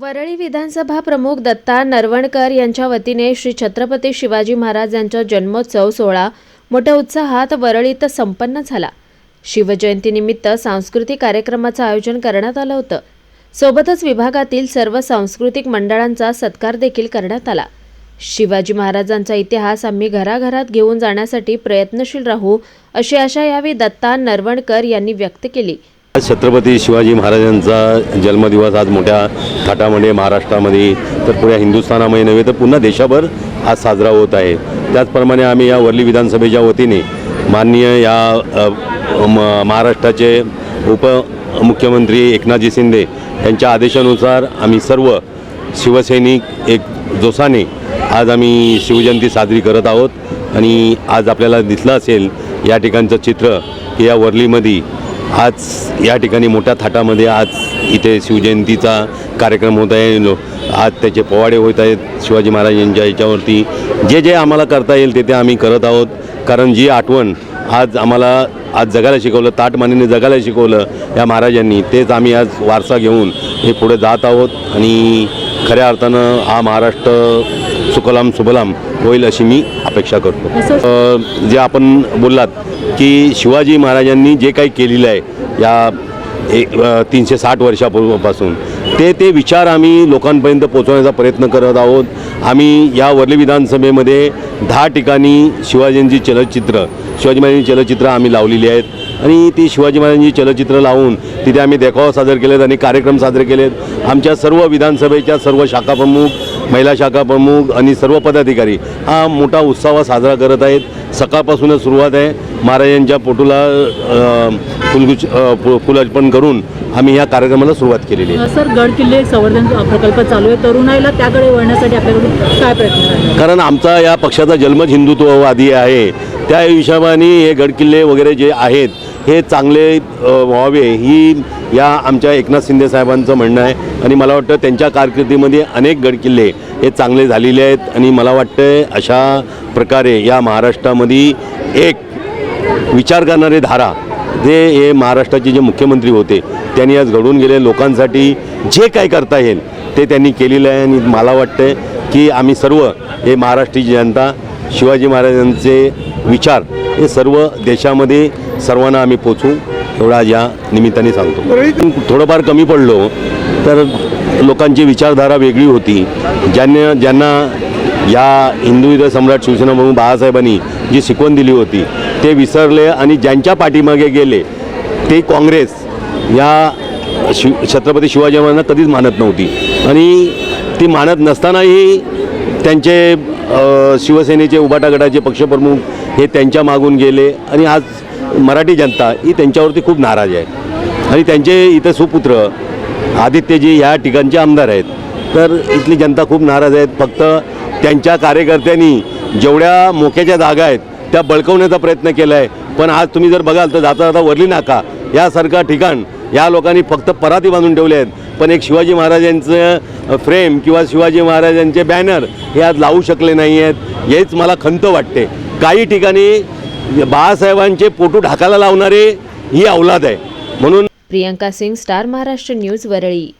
वरळी विधानसभा प्रमुख दत्ता नरवणकर यांच्या वतीने श्री छत्रपती शिवाजी महाराज यांचा जन्मोत्सव सोहळा मोठ्या उत्साहात वरळीत संपन्न झाला. शिवजयंतीनिमित्त सांस्कृतिक कार्यक्रमाचं आयोजन करण्यात आलं होतं. सोबतच विभागातील सर्व सांस्कृतिक मंडळांचा सत्कार देखील करण्यात आला. शिवाजी महाराजांचा इतिहास आम्ही घराघरात घेऊन जाण्यासाठी प्रयत्नशील राहू अशी आशा यावेळी दत्ता नरवणकर यांनी व्यक्त केली. छत्रपती शिवाजी महाराजांचा जन्मदिवस आज मोठ्या थाटामध्ये महाराष्ट्रामध्ये तर पुऱ्या हिंदुस्थानामध्ये नव्हे तर पुन्हा देशाभर आज साजरा होत आहे. त्याचप्रमाणे आम्ही या वर्ली विधानसभेच्या वतीने माननीय या म- महाराष्ट्राचे उपमुख्यमंत्री एकनाथजी शिंदे यांच्या आदेशानुसार आम्ही सर्व शिवसैनिक एक जोसाने आज आम्ही शिवजयंती साजरी करत आहोत. आणि आज आपल्याला दिसलं असेल या ठिकाणचं चित्र की या वर्लीमध्ये आज या ठिकाणी मोठ्या थाटामध्ये आज इथे शिवजयंतीचा कार्यक्रम होत आहे. लो आज त्याचे पोवाडे होत आहेत शिवाजी महाराज यांच्या याच्यावरती. जे जे आम्हाला करता येईल ते ते आम्ही करत आहोत. कारण जी आठवण आज आम्हाला आज जगायला शिकवलं ताटमानीने जगायला शिकवलं या महाराजांनी तेच आम्ही आज वारसा घेऊन हे पुढे जात आहोत. आणि खऱ्या अर्थानं हा महाराष्ट्र सुखलाम सुभलाम होईल अशी मी अपेक्षा करतो. जे आपण बोललात की शिवाजी महाराजांनी जे काही केलेलं आहे या तीनशे साठ वर्षापूर्वीपासून ते ते विचार आम्ही लोकांपर्यंत पोहोचवण्याचा प्रयत्न करत आहोत. आम्ही या वर्ली विधानसभेमध्ये दहा ठिकाणी शिवाजींची चलचित्र शिवाजी महाराजांची चलचित्र आम्ही लावलेली आहेत. आणि ती शिवाजी महाराजांची चलचित्र लावून तिथे आम्ही देखावा सादर केलेत आणि कार्यक्रम साजरे केलेत. आमच्या सर्व विधानसभेच्या सर्व शाखा प्रमुख महिला शाखा प्रमुख आणि सर्व पदाधिकारी हा मोठा उत्सव साजरा करत आहेत. सकाळपासूनच सुरुवात आहे. महाराजांच्या पोटूला अ, फुलगुच्छ अ, फु- फुल अर्पण करून आम्ही या कार्यक्रमाला सुरुवात केलेली आहे. सर गड किल्ले संवर्धन प्रकल्प चालू आहे. तरुणाईला त्याकडे वळण्यासाठी आपल्याकडून काय प्रयत्न कारण आमचा या पक्षाचा जन्मच हिंदुत्ववादी आहे. त्या हिशोबाने हे गडकिल्ले वगैरे जे आहेत हे चांगले व्हावे. ही या आमच्या एकनाथ शिंदे साहेबांचं म्हणणं आहे. आणि मला वाटतं त्यांच्या कारकिर्दीमध्ये अनेक गडकिल्ले हे चांगले झालेले आहेत. आणि मला वाटतं अशा प्रकारे या महाराष्ट्रामध्ये एक विचार करणारे धारा जे हे महाराष्ट्राचे जे मुख्यमंत्री होते त्यांनी आज घडून गेले. लोकांसाठी जे काय करता येईल ते त्यांनी केलेलं आहे. आणि मला वाटतं की आम्ही सर्व हे महाराष्ट्राची जनता शिवाजी महाराजांचे विचार हे सर्व देशामध्ये सर्वांना आम्ही पोचवू. एवढा या निमित्ताने सांगतो. थोडंफार कमी पडलो तर लोकांची विचारधारा वेगळी होती. ज्यांना ज्यांना या हिंदू युद्ध सम्राट शिवसेना म्हणून बाळासाहेबांनी जी शिकवण दिली होती ते विसरले आणि ज्यांच्या पाठीमागे गेले ते काँग्रेस या शिव छत्रपती शिवाजी महाराजांना कधीच मानत नव्हती. आणि ती मानत नसतानाही त्यांचे शिवसेनेचे उबाटा गटाचे पक्षप्रमुख हे त्यांच्या मागून गेले आणि आज मराठी जनता ही त्यांच्यावरती खूप नाराज आहे. आणि त्यांचे इथं सुपुत्र आदित्यजी ह्या ठिकाणचे आमदार आहेत. तर इथली जनता खूप नाराज आहेत फक्त त्यांच्या कार्यकर्त्यांनी जेवढ्या मोक्याच्या जागा आहेत त्या बळकवण्याचा प्रयत्न केला आहे पण आज तुम्ही जर बघाल तर जाता जाता वरली नाका. यासारखं ठिकाण या लोकांनी फक्त पराती बांधून ठेवले आहेत. पण एक शिवाजी महाराजांचं फ्रेम किंवा शिवाजी महाराजांचे बॅनर हे आज लावू शकले नाही आहेत. हेच मला खंत वाटते. काही ठिकाणी बाळासाहेबांचे फोटो ढाकायला लावणारे ही अवलाद आहे. म्हणून प्रियंका सिंग स्टार महाराष्ट्र न्यूज वरळी.